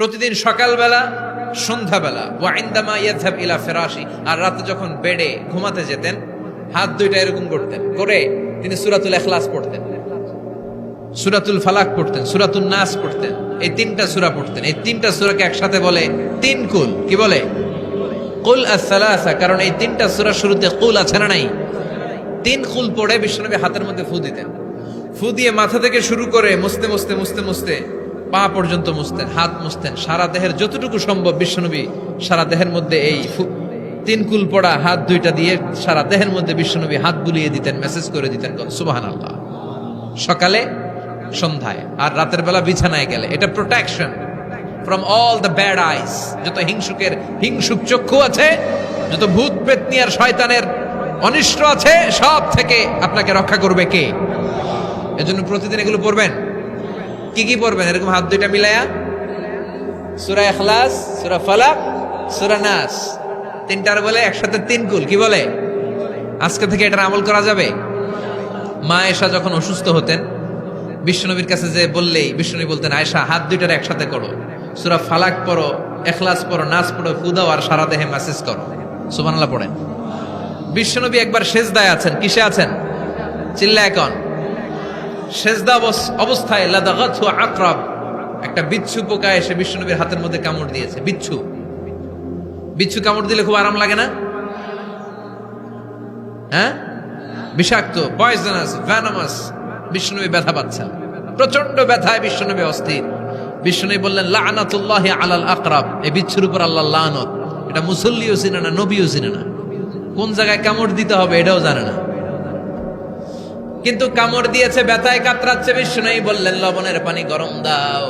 প্রতিদিন সকালবেলা, সন্ধ্যাবেলা ওয়াইন্দামা ইয়াদহাব ইলা ফেরাশি, আর রাতে যখন বেডে ঘুমাতে যেতেন, হাত দুইটা এরকম করতেন করে তিনি সুরাতুল এখলাস পড়তেন। সুরাতুল ফালাক পড়তেন সুরাতুল নাস পড়তেন, এই তিনটা সুরা পড়তেন। এই তিনটা সুরাকে একসাথে বলে তিন কুল, কি বলে? কুল আসালাসা কারণ এই তিনটা সুরা শুরুতে কুল আছে না নাই? তিন কুল পড়ে বিশ্বনবী হাতের মধ্যে ফু দিতেন। ফু দিয়ে মাথা থেকে শুরু করে মুছতে মুছতে মুছতে মুছতে পা পর্যন্ত মুছতেন হাত মুছতেন সারা দেহের যতটুকু সম্ভব বিশ্বনবী সারা দেহের মধ্যে এই তিন কুল পড়া হাত দুইটা দিয়ে সারা দেহের মধ্যে বিশ্বনবী হাত বুলিয়ে দিতেন মেসেজ করে দিতেন সুবাহান আল্লাহ সকালে, সন্ধ্যায়, আর রাতের বেলা বিছানায় গেলে। এটা protection from all the bad eyes যত হিংসুকের হিংসুক চক্ষু আছে, যত ভূত পেতনি আর শয়তানের অনিষ্ট আছে, সব থেকে আপনাকে রক্ষা করবে কে? এজন্য প্রতিদিন এগুলো পড়বেন। কি কি পড়বেন? এরকম হাত দুইটা মিলায়া। সুরা এখলাস সুরা ফালাক, সুরা নাস। তিনটার বলে একসাথে তিন কুল, কি বলে? আজকে থেকে এটার আমল করা যাবে? মা এসা যখন অসুস্থ হতেন, বিশ্বনবীর কাছে যে বললেই, বিশ্বনবী বলতেন আয়সা হাত দুইটার একসাথে করো। সুরা ফালাক পড়ো এখলাস পড়ো নাচ পড়ো ফুদাও আর সারা দেহে মেসেজ করো। সুবহানাল্লাহ পড়েন। বিশ্বনবী একবার সেজদায় আছেন। কিসে আছেন? চিল্লা এখন সেজদা অবস- অবস্থায় একটা বিচ্ছু পোকা এসে হাতের মধ্যে কামড় দিয়েছে, বিচ্ছু। বিচ্ছু কামড় দিলে খুব আরাম লাগে না? হ্যাঁ? বিষাক্ত ব্যথা পাচ্ছেন প্রচণ্ড ব্যথায় বিষ্ণুনবী অস্থির। বিষ্ণুনবী বললেন, লানাতুল্লাহ আলাল আকরাব। এই বিচ্ছুর উপর আল্লাহ লানত। এটা মুসল্লিও চিনে না, নবীও চিনে না। কোন জায়গায় কামড় দিতে হবে এটাও জানে না। কিন্তু কামড় দিয়েছে, ব্যথায় কাতরাচ্ছে, বিষ্ণুই বললেন, লবণের পানি গরম দাও।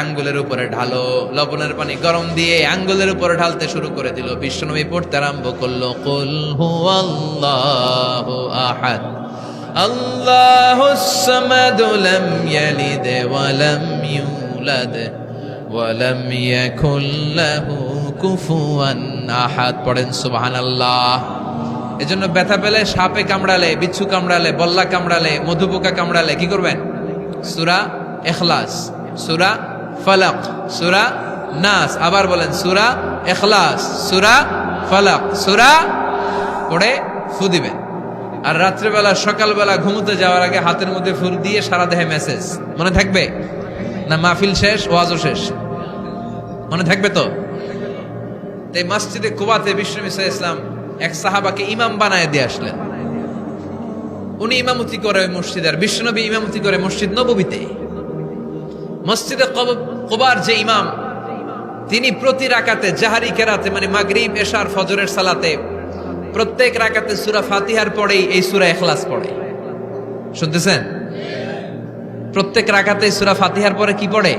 আঙ্গুলের উপরে ঢালো, লবণের পানি গরম দিয়ে আঙ্গুলের উপরে ঢালতে শুরু করে দিল। বিষ্ণুনবী পড়তে আরম্ভ করল, কুল হুয়াল্লাহু আহাদ, আল্লাহুস সামাদ লাম ইয়ালিদ ইউলাদ ওয়া ইয়াকুল লাহু কুফুয়ান আহাদ। পড়েন সুবহানাল্লাহ। এজন্য ব্যথা পেলে সাপে কামড়ালে, বিচ্ছু কামড়ালে, বল্লা কামড়ালে, মধুপোকা কামড়ালে, কি করবেন? সুরা এখলাস, সুরা ফালাক, সুরা নাস, আবার বলেন, সুরা এখলাস, সুরা ফালাক, সুরা পড়ে ফু দিবেন। আর রাত্রেবেলা, সকালবেলা ঘুমোতে যাওয়ার আগে হাতের মধ্যে ফুল দিয়ে সারা দেহে মেসেজ মনে থাকবে? না, মাহফিল শেষ, ওয়াজও শেষ? মনে থাকবে তো? তাই মসজিদে কুবাতে বিষ্ণু ইসলাম এক সাহাবাকে ইমাম বানায় দিয়ে আসলেন। উনি ইমামতি করে মসজিদে আর বিশ্বনবী ইমামতি করে মসজিদ নববীতে। মসজিদে কব- কোবার যে ইমাম, তিনি প্রতি রাকাতে জাহারি কেরাতে মানে মাগরিব, এশার, ফজরের সালাতে, প্রত্যেক রাকাতে সুরা ফাতিহার পরেই এই সুরা এখলাস পড়ে। শুনতেছেন? প্রত্যেক রাকাতে সুরা ফাতিহার পরে কি পড়ে?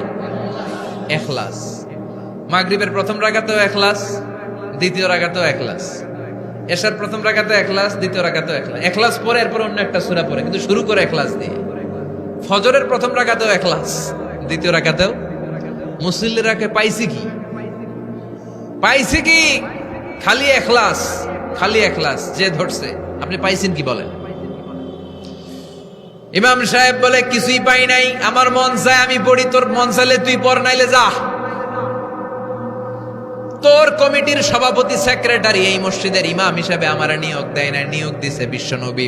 এখলাস মাগরিবের প্রথম রাগাতেও এখলাস দ্বিতীয় রাগাতেও এখলাস এশার প্রথম রাকাতে এখলাস দ্বিতীয় রাকাতেও এখলাস এখলাস পরে, এরপর অন্য একটা সূরা পরে কিন্তু শুরু করে এখলাস দিয়ে। ফজরের প্রথম রাকাতেও এখলাস দ্বিতীয় রাকাতেও। মুসল্লিরাকে পাইছি কি? পাইছি কি? খালি এখলাস খালি এখলাস যে ধরছে। আপনি পাইছেন কি বলেন? ইমাম সাহেব বলে, কিছুই পাই নাই। আমার মন চায় আমি পড়ি, তোর মন চাইলে তুই পড়, নাইলে যা। তোর কমিটির সভাপতি সেক্রেটারি এই মসজিদের ইমাম হিসাবে আমার নিয়োগ দেয় না নিয়োগ দিছে বিশ্বনবী।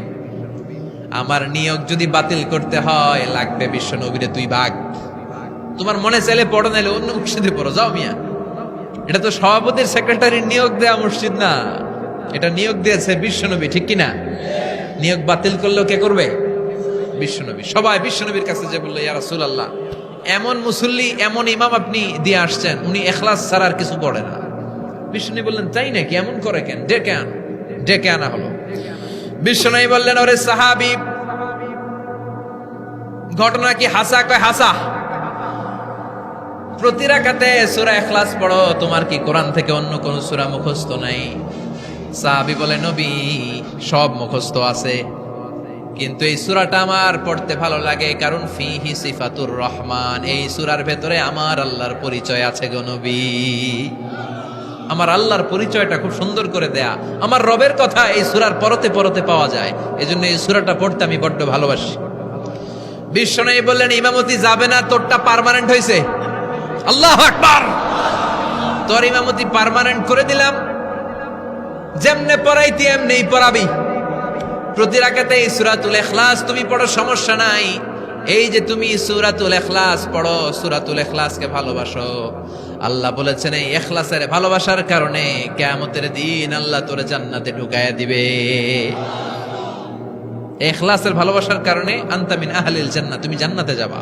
আমার নিয়োগ যদি বাতিল করতে হয়, লাগবে বিশ্বনবীরে তুই বাঘ তোমার মনে চাইলে পড়ো নাইলে অন্য মসজিদে পড়ো। যাও মিয়া। এটা তো সভাপতির সেক্রেটারির নিয়োগ দেয়া মসজিদ না। এটা নিয়োগ দিয়েছে বিশ্বনবী, ঠিক কিনা? নিয়োগ বাতিল করলেও কে করবে? বিশ্বনবী। সবাই বিশ্বনবীর কাছে যে বলল, ইয়া আল্লাহ এমন মুসল্লি, এমন ইমাম আপনি দিয়ে আসছেন, উনি এখলাস ছাড়া আর কিছু পড়ে না। বিষ্ণু বললেন, তাই নাকি? এমন করে কেন? ডেকে আন। ডেকে আনা হলো। বিষ্ণু বললেন, ওরে সাহাবি, ঘটনা কি হাসা কয় হাসা? প্রতি সূরা ইখলাস পড়ো, তোমার কি কোরআন থেকে অন্য কোন সূরা মুখস্থ নাই? সাহাবী বলে, নবী, সব মুখস্থ আছে। কিন্তু এই সূরাটা আমার পড়তে ভালো লাগে, কারণ ফিহি সিফাতুর রহমান। এই সূরার ভেতরে আমার আল্লাহর পরিচয় আছে গো নবী। আমার আল্লাহর পরিচয়টা খুব সুন্দর করে দেয়া। আমার রবের কথা এই সুরার পরতে পরতে পাওয়া যায়। এজন্য এই সুরাটা পড়তে আমি বড্ড ভালোবাসি। বিশ্বনবী বললেন, ইমামতি যাবে না, তোরটা পার্মানেন্ট হয়েছে আল্লাহ আকবার। তোর ইমামতি পার্মানেন্ট করে দিলাম। যেমনে পড়াইতি, এমনেই পড়াবি। প্রতি রাখাতে এই সুরাতুল এখলাস তুমি পড়ো, সমস্যা নাই। এই যে তুমি সুরাতুল এখলাস পড়ো, সুরাতুল এখলাসকে ভালোবাসো। আল্লাহ বলেছেন, এই এখলাসের ভালোবাসার কারণে কেয়ামতের দিন আল্লাহ তোরে জান্নাতে ঢুকায়া দিবে। এখলাসের ভালোবাসার কারণে আন্তামিন আহলিল জান্নাত তুমি জান্নাতে যাবা।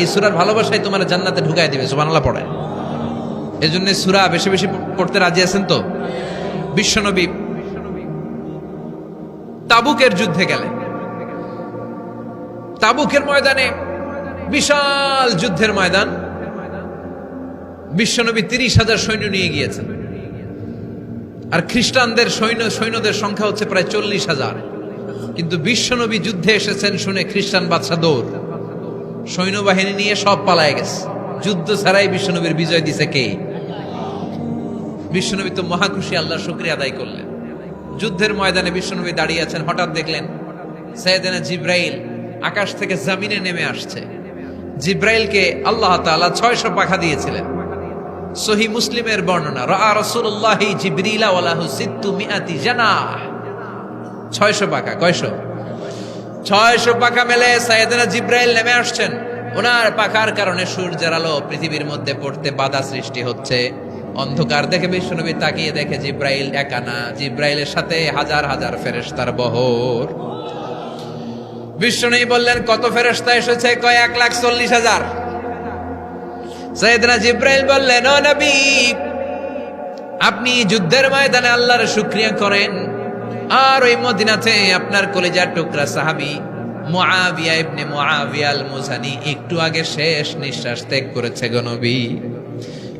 এই ভালোবাসায় তোমার জান্নাতে দিবে সূরা বেশি বেশি পড়তে রাজি আছেন তো? বিশ্বনবী তাবুকের যুদ্ধে তাবুকের ময়দানে বিশাল যুদ্ধের ময়দান। বিশ্বনবী তিরিশ হাজার সৈন্য নিয়ে গিয়েছেন। আর খ্রিস্টানদের সৈন্য, সৈন্যদের সংখ্যা হচ্ছে প্রায় চল্লিশ হাজার। কিন্তু বিশ্বনবী যুদ্ধে এসেছেন শুনে খ্রিস্টান বাদশা দৌড়। সৈন্যবাহিনী নিয়ে সব পালায় গেছে। যুদ্ধ ছাড়াই বিশ্বনবীর বিজয় দিছে কে? বিশ্বনবী তো মহাখুশি আল্লাহ শুক্রিয়া আদায় করলেন। যুদ্ধের ময়দানে বিশ্বনবী দাঁড়িয়ে আছেন। হঠাৎ দেখলেন, সৈয়দানা জিব্রাইল আকাশ থেকে জামিনে নেমে আসছে। জিব্রাইলকে আল্লাহ তাআলা ছয়শো পাখা দিয়েছিলেন। সহি মুসলিমের বর্ণনা রা রাসূলুল্লাহ জিবরিলা ওয়ালাহু জানাহ। ছয়শো পাখা, কয়শো? ছয়শো পাখা মেলে সাইয়েদনা জিব্রাইল নেমে আসছেন। ওনার পাখার কারণে সূর্যের আলো পৃথিবীর মধ্যে পড়তে বাধা সৃষ্টি হচ্ছে। অন্ধকার দেখে বিশ্বনবী তাকিয়ে দেখে জিব্রাইল একানা জিব্রাইলের সাথে হাজার হাজার ফেরেশতার বহর। বিশ্বনবী বললেন, কত ফেরেশতা এসেছে? কয় এক লাখ চল্লিশ হাজার? সৈয়দনা জিব্রাইল বললেন, ও নবী, আপনি যুদ্ধের ময়দানে আল্লাহর শুক্রিয়া করেন। আর ওই মদিনাতে আপনার কলেজার টুকরা সাহাবি মুআবিয়া ইবনে মুআবিয়া আল মুজানি একটু আগে শেষ নিঃশ্বাস ত্যাগ করেছে গো নবী।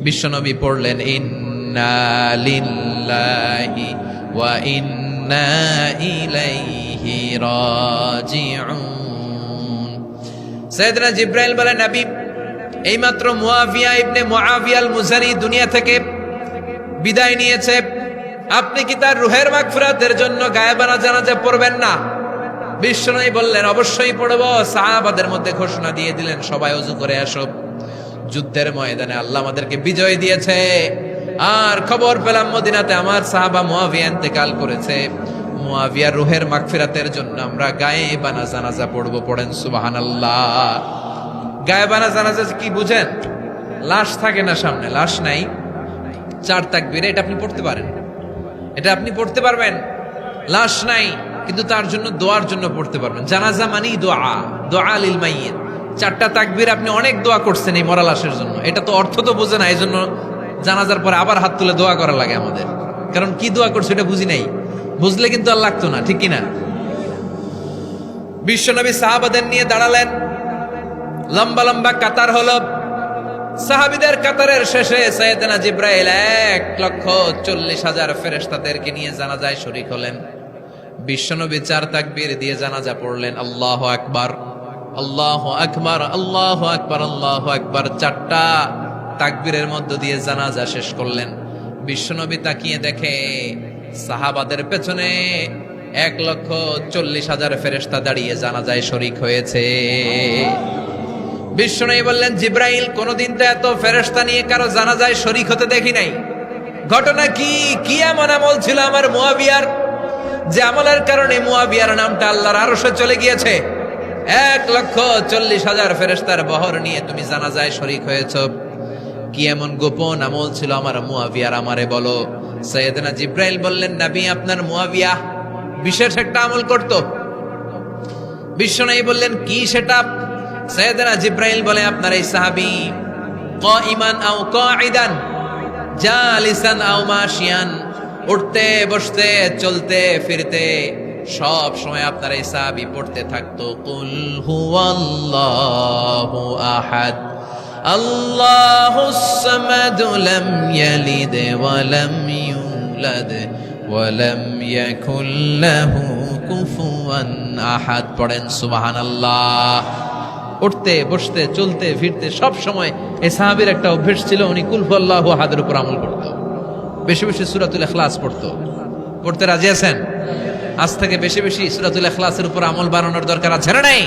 বিশ্বনবী পড়লেন, ইন্না লিল্লাহি ওয়া ইন্না ইলাইহি রাজিউন। সৈয়দনা জিব্রাইল বলেন, নবী, এইমাত্র মুআবিয়া ইবনে মুআবিয়া মুজানি দুনিয়া থেকে বিদায় নিয়েছে। আপনি কি তার রুহের মাগফিরাতের জন্য গায়েবানা জানাজা পড়বেন না? বিশ্বনবী বললেন, অবশ্যই পড়ব। সাহাবাদের মধ্যে ঘোষণা দিয়ে দিলেন, সবাই অজু করে আসো। যুদ্ধের ময়দানে আল্লাহ আমাদেরকে বিজয় দিয়েছে। আর খবর পেলাম মদিনাতে আমার সাহাবা মুয়াবিয়া ইন্তেকাল করেছে। মুয়াবিয়া রুহের মাগফিরাতের জন্য আমরা গায়ে বানা জানাজা পড়ব, পড়েন সুবহানাল্লাহ। গায়ে বানা জানাজা কি বুঝেন? লাশ থাকে না সামনে, লাশ নাই। চার তাকবীরে এটা আপনি পড়তে পারেন। এটা আপনি পড়তে পারবেন, লাশ নাই, কিন্তু তার জন্য দোয়ার জন্য পড়তে পারবেন। জানাজা মানি দোয়া দোয়া আলিল মাইয়ের চারটা তাকবীর আপনি অনেক দোয়া করছেন এই মরা লাশের জন্য। এটা তো অর্থ তো বোঝে না এই জন্য জানাজার পরে আবার হাত তুলে দোয়া করা লাগে আমাদের। কারণ কি দোয়া করছে এটা বুঝি নাই। বুঝলে কিন্তু আর লাগতো না, ঠিক কিনা? বিশ্বনবী সাহাবাদের নিয়ে দাঁড়ালেন। লম্বা লম্বা কাতার হলো। সাহাবিদের কাতারের শেষে সৈয়দনা জিব্রাইল এক লক্ষ চল্লিশ হাজার ফেরেশতাদেরকে নিয়ে জানাজায় শরিক হলেন। বিশ্বনবী চার তাকবীর দিয়ে জানাজা পড়লেন, আল্লাহ আকবার আল্লাহ আকবার আল্লাহ আকবার আল্লাহ আকবার। চারটা তাকবীরের মধ্য দিয়ে জানাজা শেষ করলেন। বিশ্বনবী তাকিয়ে দেখে সাহাবাদের পেছনে এক লক্ষ চল্লিশ হাজার ফেরেশতা দাঁড়িয়ে জানাজায় শরিক হয়েছে। বিশ্ব বিষ্ণু বললেন, জিব্রাইল, কোনদিন তো এত ফেরেশতা নিয়ে কারও জানাজায় শরিক হতে দেখি নাই। ঘটনা কি? কি এমন আমল ছিল আমার মুয়াবিয়ার? যে আমলের কারণে মুয়াবিয়ার নামটা আল্লাহর আরশে চলে গিয়েছে। এক লক্ষ চল্লিশ হাজার ফেরেশতার বহর নিয়ে তুমি জানাজায় শরিক হয়েছ। কি এমন গোপন আমল ছিল আমার মুয়াবিয়ার? আমারে বলো। সৈয়দনা জিব্রাইল বললেন, নাবি, আপনার মুয়াবিয়া বিশেষ একটা আমল করত। বিশ্বনাই বললেন, কি সেটা? সৈয়দনা জিব্রাইল বলে, আপনার এই সাহাবী কাইমান আও কাইদান জালিসান আও মাশিয়ান, উঠতে, বসতে, চলতে, ফিরতে, সব সময় আপনার এই সাহাবী পড়তে থাকতো। কুল হুয়াল্লাহু আহাদ। লাম ইয়ালিদ ওয়া লাম ইউলাদ ওয়া লাম ইয়াকুল লাহু কুফুয়ান আহাদ। পড়েন সুবহানাল্লাহ। উঠতে, বসতে, চলতে, ফিরতে সব সময় সাহাবীর একটা অভ্যেস ছিল, উনি কুলফুল্লাহ হাদের উপর আমল করত। বেশি বেশি সুরাতুল এখলাস পড়তো। পড়তে রাজি আছেন? আজ থেকে বেশি বেশি সুরাতুল এখলাসের উপর আমল বানানোর দরকার আছে না নাই?